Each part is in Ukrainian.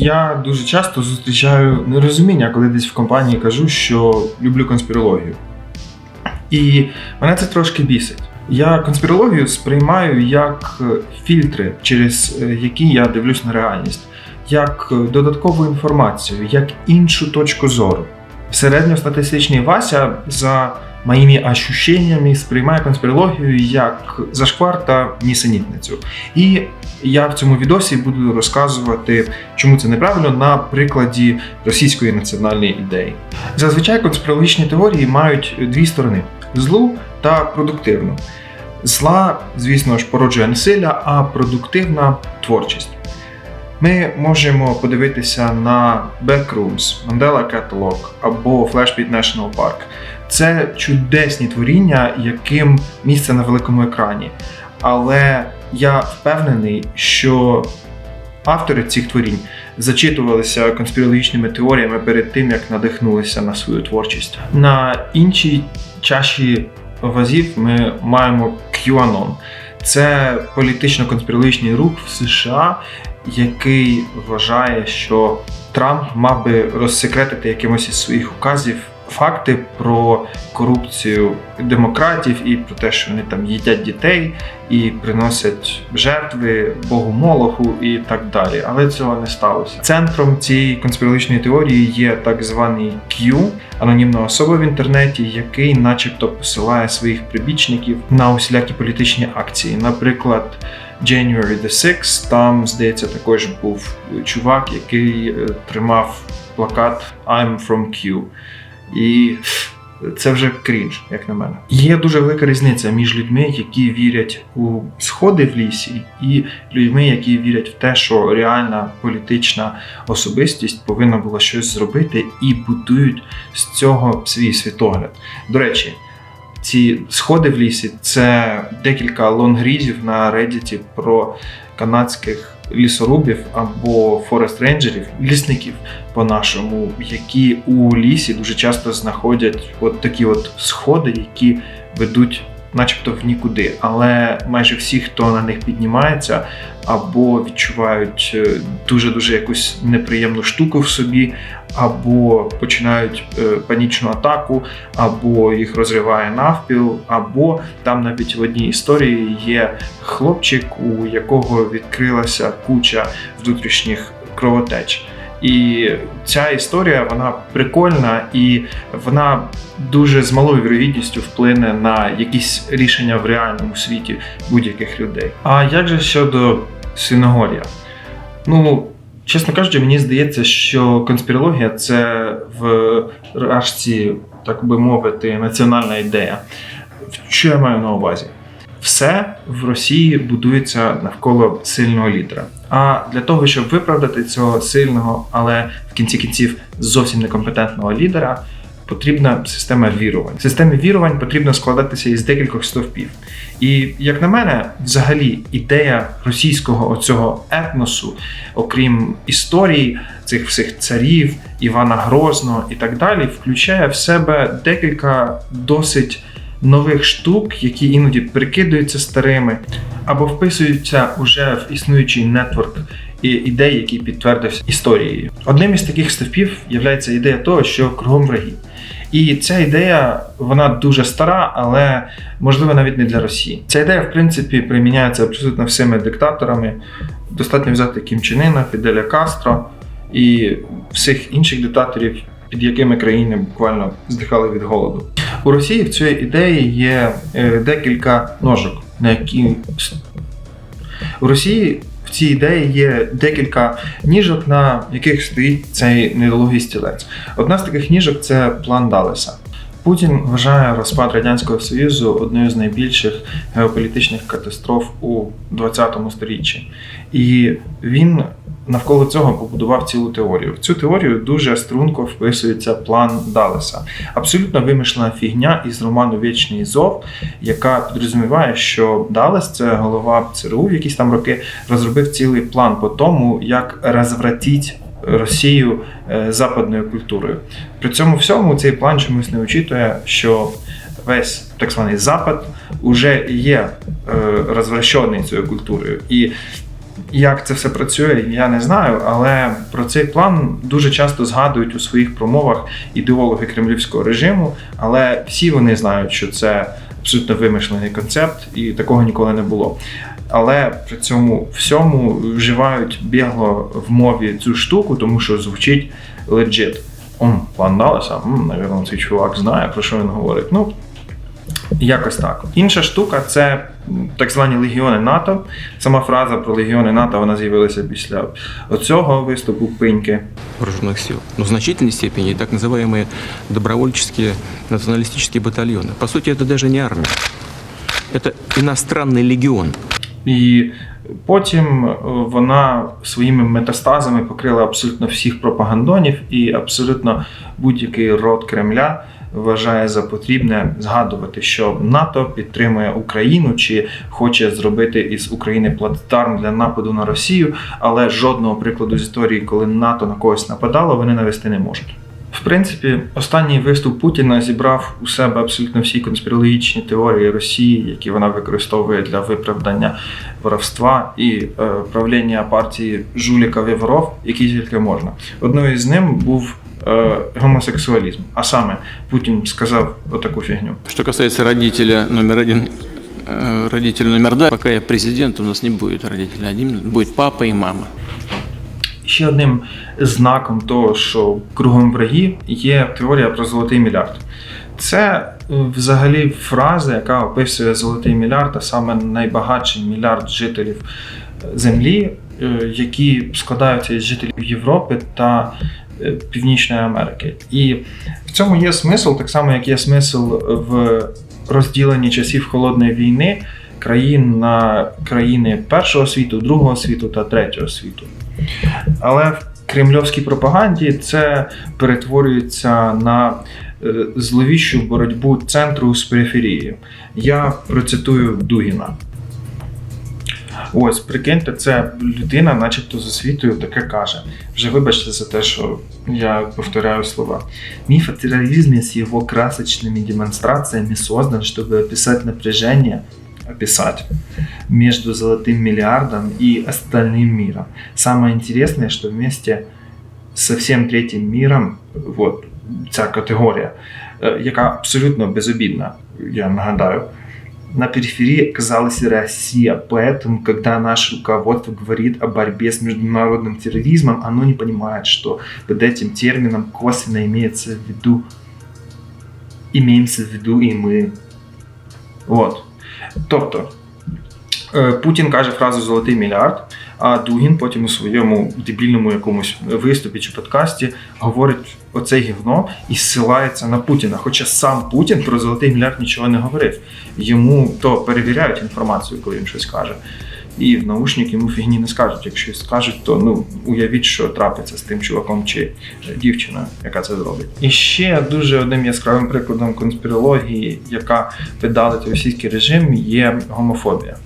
Я дуже часто зустрічаю нерозуміння, коли десь в компанії кажу, що люблю конспірологію. І мене це трошки бісить. Я конспірологію сприймаю як е, фільтри, через е, які я дивлюсь на реальність, як е, додаткову інформацію, як іншу точку зору. Середньостатистичний Вася за моїми ощущеннями сприймає конспірологію як зашквар та нісенітницю. І я в цьому відосі буду розказувати, чому це неправильно на прикладі російської національної ідеї. Зазвичай конспірологічні теорії мають дві сторони: злу та продуктивну. Зла, звісно ж, породжує насилля, а продуктивна творчість. Ми можемо подивитися на Backrooms, Mandela Catalog або Flashbeat National Park. Це чудесні творіння, яким місце на великому екрані. Але я впевнений, що автори цих творінь зачитувалися конспірологічними теоріями перед тим, як надихнулися на свою творчість. На іншій чаші вазів ми маємо QAnon. Це політично-конспірологічний рух в США, який вважає, що Трамп мав би розсекретити якимось із своїх указів факти про корупцію демократів і про те, що вони там їдять дітей і приносять жертви Богу Молоху і так далі. Але цього не сталося. Центром цієї конспірологічної теорії є так званий Q, анонімна особа в інтернеті, який, начебто, посилає своїх прибічників на усілякі політичні акції. Наприклад. January the 6 там, здається, також був чувак, який е, тримав плакат I'm from Q. І це вже крінж, як на мене. Є дуже велика різниця між людьми, які вірять у сходи в лісі, і людьми, які вірять в те, що реальна політична особистість повинна була щось зробити і будують з цього свій світогляд. До речі. Ці сходи в лісі це декілька лонгрізів на Reddit про канадських лісорубів або форест рейнджерів, лісників по-нашому, які у лісі дуже часто знаходять от такі от сходи, які ведуть начебто в нікуди. Але майже всі, хто на них піднімається, або відчувають дуже дуже якусь неприємну штуку в собі, або починають е, панічну атаку, або їх розриває навпіл, або там навіть в одній історії є хлопчик, у якого відкрилася куча внутрішніх кровотеч. І ця історія вона прикольна і вона дуже з малою вірогідністю вплине на якісь рішення в реальному світі будь-яких людей. А як же щодо Свиногор'я? Ну, чесно кажучи, мені здається, що конспірологія це в рашці, так би мовити, національна ідея. Що я маю на увазі? Все в Росії будується навколо сильного лідера. А для того, щоб виправдати цього сильного, але в кінці кінців зовсім некомпетентного лідера, потрібна система вірувань. Системі вірувань потрібно складатися із декількох стовпів. І як на мене, взагалі ідея російського оцього етносу, окрім історії цих всіх царів, Івана Грозного і так далі, включає в себе декілька досить нових штук, які іноді прикидаються старими, або вписуються уже в існуючий нетворк ідей, який підтвердився історією. Одним із таких стовпів є ідея того, що кругом враги. І ця ідея вона дуже стара, але можливо навіть не для Росії. Ця ідея, в принципі, приміняється абсолютно всіми диктаторами. Достатньо взяти Кім Чен Іна, Фіделя Кастро і всіх інших диктаторів, під якими країни буквально здихали від голоду. У Росії в цій ідеї є е, декілька ножок, на які у Росії в цій ідеї є декілька ніжок, на яких стоїть цей недолугий стілець. Одна з таких ніжок це план Далеса. Путін вважає розпад радянського союзу одною з найбільших геополітичних катастроф у 20-му сторіччі, і він навколо цього побудував цілу теорію. В цю теорію дуже струнко вписується план Далеса. Абсолютно вимишлена фігня із роману Вічний Зов, яка підрозуміває, що Далес, це голова ЦРУ в якісь там роки, розробив цілий план по тому, як розвратіть Росію е, западною культурою. При цьому всьому цей план чомусь не очитує, що весь так званий Запад вже є е, розвращений цією культурою. І Як це все працює, я не знаю, але про цей план дуже часто згадують у своїх промовах ідеологи кремлівського режиму, але всі вони знають, що це абсолютно вимишлений концепт, і такого ніколи не було. Але при цьому всьому вживають бігло в мові цю штуку, тому що звучить legit. Он, план Далеса, м, навірно, цей чувак знає, про що він говорить. Ну, Якось так. Інша штука це м, так звані легіони НАТО. Сама фраза про легіони НАТО вона з'явилася після оцього виступу пиньки. вооруженных сил, но в значительной степени и так называемые добровольческие националистические батальоны. По сути, это даже не армия. Это иностранный легион. І потім е, вона своїми метастазами покрила абсолютно всіх пропагандонів, і абсолютно будь-який род Кремля вважає за потрібне згадувати, що НАТО підтримує Україну чи хоче зробити із України плацдарм для нападу на Росію, але жодного прикладу з історії, коли НАТО на когось нападало, вони навести не можуть. В принципі, останній виступ Путіна зібрав у себе абсолютно всі конспірологічні теорії Росії, які вона використовує для виправдання воровства і е, правління партії жуліка Воров, які тільки можна. Одною з ним був е, гомосексуалізм. А саме Путін сказав отаку фігню. Что касается родителя номер один, э, родителя номер два, пока я президент, у нас не будет родителя один, будет папа и мама. Ще одним знаком того, що кругом враги є теорія про золотий мільярд. Це е, взагалі фраза, яка описує золотий мільярд, а саме найбагатший мільярд жителів е, землі, які складаються із жителів Європи та Північної Америки. І в цьому є смисл, так само як є смисл в розділенні часів холодної війни країн на країни першого світу, другого світу та третього світу. Але в кремльовській пропаганді це перетворюється на е, зловіщу боротьбу центру з периферією. Я процитую Дугіна. Ось, прикиньте, це людина, начебто з освітою, таке каже. Вже вибачте за те, що я повторяю слова. Миф о терроризме с его красочными демонстрациями создан, чтобы описать напряжение, описать между золотым миллиардом и остальным миром. Самое интересное, что вместе со всем третьим миром, вот ця категорія, е, яка абсолютно безобідна, я нагадаю, на периферии оказалась Россия. Поэтому, когда наше руководство говорит о борьбе с международным терроризмом, оно не понимает, что под этим термином косвенно имеется в виду имеемся в виду і ми. От. Тобто, е, Путін каже фразу Золотий мільярд, А Дугін потім у своєму дебільному якомусь виступі чи подкасті говорить оце гівно і зсилається на Путіна. Хоча сам Путін про золотий мільярд нічого не говорив. Йому то перевіряють інформацію, коли він щось каже. І в наушник йому фігні не скажуть. Якщо скажуть, то ну уявіть, що трапиться з тим чуваком чи е, дівчиною, яка це зробить. І ще дуже одним яскравим прикладом конспірології, яка педалить російський режим, є гомофобія.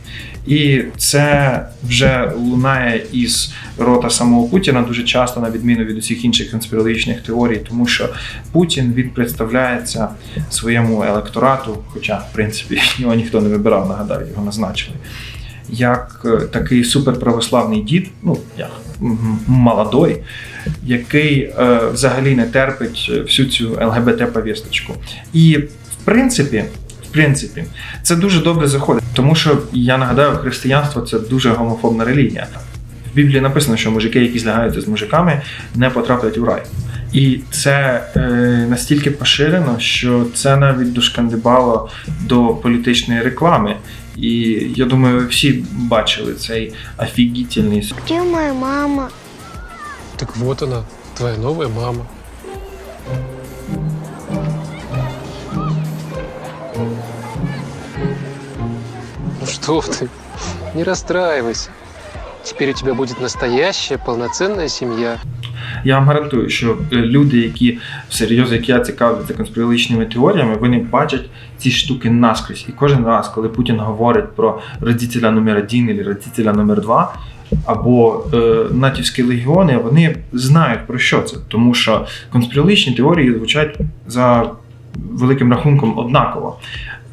І це вже лунає із рота самого Путіна дуже часто, на відміну від усіх інших конспірологічних теорій, тому що Путін він представляється своєму електорату, хоча в принципі його ніхто не вибирав, нагадаю, його назначили. Як е, такий суперправославний дід, ну як молодой, який е, взагалі не терпить всю цю ЛГБТ-повісточку. І в принципі, в принципі, це дуже добре заходить, тому що я нагадаю, християнство це дуже гомофобна релігія. В Біблії написано, що мужики, які злягаються з мужиками, не потраплять у рай. І це е, настільки поширено, що це навіть дошкандибало до політичної реклами. І я думаю, ви всі бачили цей офігітельний Где моя мама? Так вот она, твоя новая мама. Что ты, не расстраивайся. Теперь у тебя будет настоящая полноценная семья. Я вам гарантую, що е, люди, які всерйоз, як я цікавляться конспірологічними теоріями, вони бачать ці штуки наскрізь. І кожен раз, коли Путін говорить про родителя номер один або родителя номер два, або е, натівські легіони, вони знають про що це, тому що конспірологічні теорії звучать за великим рахунком однаково.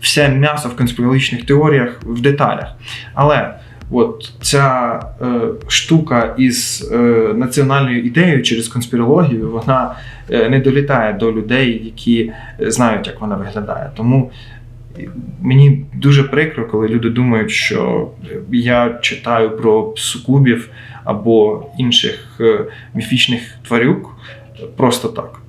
Все м'ясо в конспірологічних теоріях в деталях. Але от ця е, штука із е, національною ідеєю через конспірологію, вона е, не долітає до людей, які знають, як вона виглядає. Тому мені дуже прикро, коли люди думають, що я читаю про сукубів або інших е, міфічних тварюк просто так.